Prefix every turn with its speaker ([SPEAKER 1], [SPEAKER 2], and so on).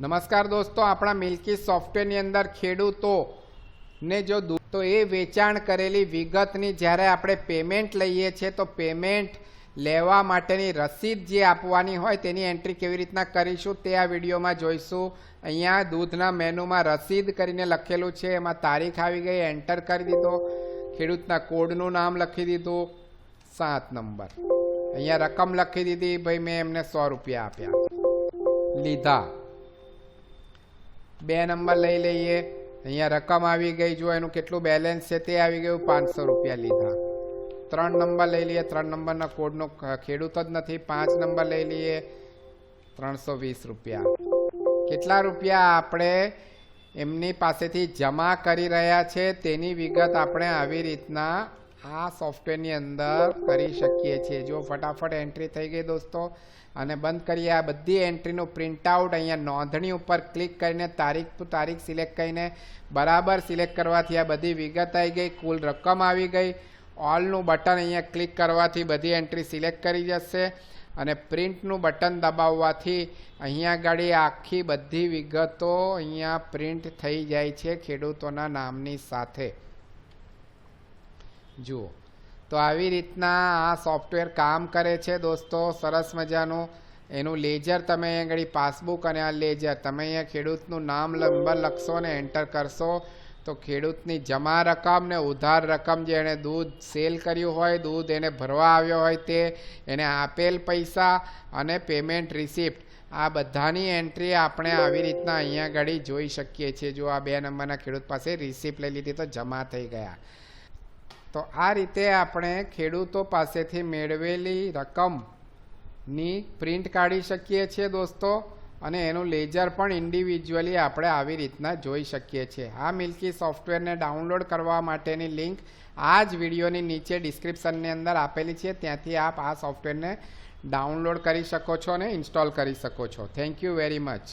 [SPEAKER 1] નમસ્કાર દોસ્તો, આપણા મિલ્કી સોફ્ટવેરની અંદર ખેડૂતો ને જો તો એ વેચાણ કરેલી વિગતની જ્યારે આપણે પેમેન્ટ લઈએ છીએ, તો પેમેન્ટ લેવા માટેની રસીદ જે આપવાની હોય તેની એન્ટ્રી કેવી રીતના કરીશું તે આ વિડીયોમાં જોઈશું. અહીંયા દૂધના મેનુમાં રસીદ કરીને લખેલું છે, એમાં તારીખ આવી ગઈ, એન્ટર કરી દીધો, ખેડૂતના કોડનું નામ લખી દીધું, સાત નંબર. અહીંયા રકમ લખી દીધી, ભાઈ મેં એમને સો રૂપિયા આપ્યા. લીધા. બે નંબર લઈ લઈએ. અહીંયા રકમ આવી ગઈ. જો એનું કેટલું બેલેન્સ છે. તે આવી ગયું પાંચસો રૂપિયા લીધા. ત્રણ નંબર લઈ લઈએ. ત્રણ નંબરના કોડનો ખેડૂત જ નથી. પાંચ નંબર લઈ લઈએ. ત્રણસો વીસ રૂપિયા. કેટલા રૂપિયા આપણે એમની પાસેથી જમા કરી રહ્યા છે? તેની વિગત આપણે આવી રીતના આ સોફ્ટવેરની અંદર કરી શકીએ છીએ. જો ફટાફટ એન્ટ્રી થઈ ગઈ દોસ્તો, અને બંધ કરીએ આ બધી એન્ટ્રીનું પ્રિન્ટઆઉટ અહીંયા નોંધણી ઉપર ક્લિક કરીને તારીખ ટુ તારીખ સિલેક્ટ કરીને બરાબર સિલેક્ટ કરવાથી આ બધી વિગત આવી ગઈ, કુલ રકમ આવી ગઈ. ઓલનું બટન અહીંયા ક્લિક કરવાથી બધી એન્ટ્રી સિલેક્ટ કરી જશે. અને પ્રિન્ટનું બટન દબાવવાથી અહીંયા આગળ આખી બધી વિગતો અહીંયા પ્રિન્ટ થઈ જાય છે ખેડૂતોના નામની સાથે. જુઓ. તો આવી રીતના આ સોફ્ટવેર કામ કરે છે દોસ્તો, સરસ મજાનું. એનું લેજર તમે અહીંયા આગળ પાસબુક અને આ લેજર તમે અહીંયા ખેડૂતનું નામ નંબર લખશો ને એન્ટર કરશો, તો ખેડૂતની જમા રકમ ને ઉધાર રકમ જે એણે દૂધ સેલ કર્યું હોય, દૂધ એને ભરવા આવ્યો હોય તે, એને આપેલ પૈસા અને પેમેન્ટ રિસિપ્ટ આ બધાની એન્ટ્રી આપણે આવી રીતના અહીંયા આગળ જોઈ શકીએ છીએ. જો આ બે નંબરના ખેડૂત પાસે રિસિપ્ટ લઈ લીધી તો જમા થઈ ગયા. તો આ રીતે આપણે ખેડૂતો પાસેથી મેળવેલી રકમની પ્રિન્ટ કાઢી શકીએ છીએ દોસ્તો, અને એનું લેજર પણ ઇન્ડિવિજ્યુઅલી આપણે આવી રીતના જોઈ શકીએ છીએ. આ મિલ્કી સોફ્ટવેરને ડાઉનલોડ કરવા માટેની લિંક આ જ વિડીયોની નીચે ડિસ્ક્રિપ્શનની અંદર આપેલી છે. ત્યાંથી આપ આ સોફ્ટવેરને ડાઉનલોડ કરી શકો છો અને ઇન્સ્ટોલ કરી શકો છો. Thank you very much